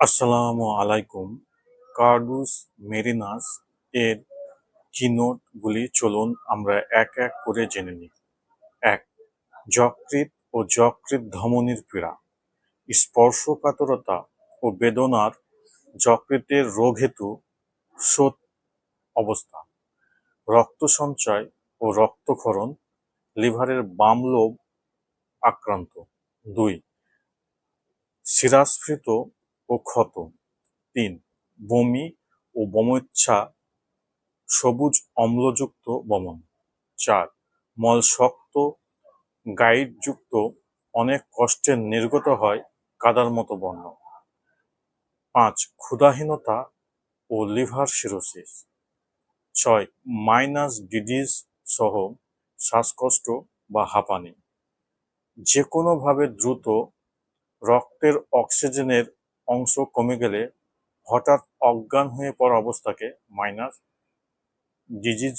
আসসালামু আলাইকুম। কার্ডুস মেরিনাস এর কিনোটগুলি চলুন আমরা এক এক করে জেনে নিই। এক, যকৃৎ ও যকৃৎ ধমনির পীড়া, স্পর্শকাতরতা ও বেদনার যকৃতের রোগ হেতু শোথ অবস্থা। রক্ত সঞ্চয় ও রক্তক্ষরণ, লিভারের বাম লোব আক্রান্ত। দুই, শিরাস্ফীত ও ক্ষত। তিন, বমি ও বমোচ্ছা, সবুজ অম্লযুক্ত বমন। চার মল শক্ত গাইডযুক্ত, অনেক কষ্টে নির্গত হয় কাদার মতো বর্ণ। পাঁচ, ক্ষুধাহীনতা ও লিভার সিরোসিস। ছয়, মাইনাস ডিডিজ সহ শ্বাসকষ্ট বা হাঁপানি। যে কোনোভাবে দ্রুত রক্তের অক্সিজেনের অংশ কমে গেলে হঠাৎ অজ্ঞান হয়ে পড়া অবস্থাকে মাইনাস ডিজিজ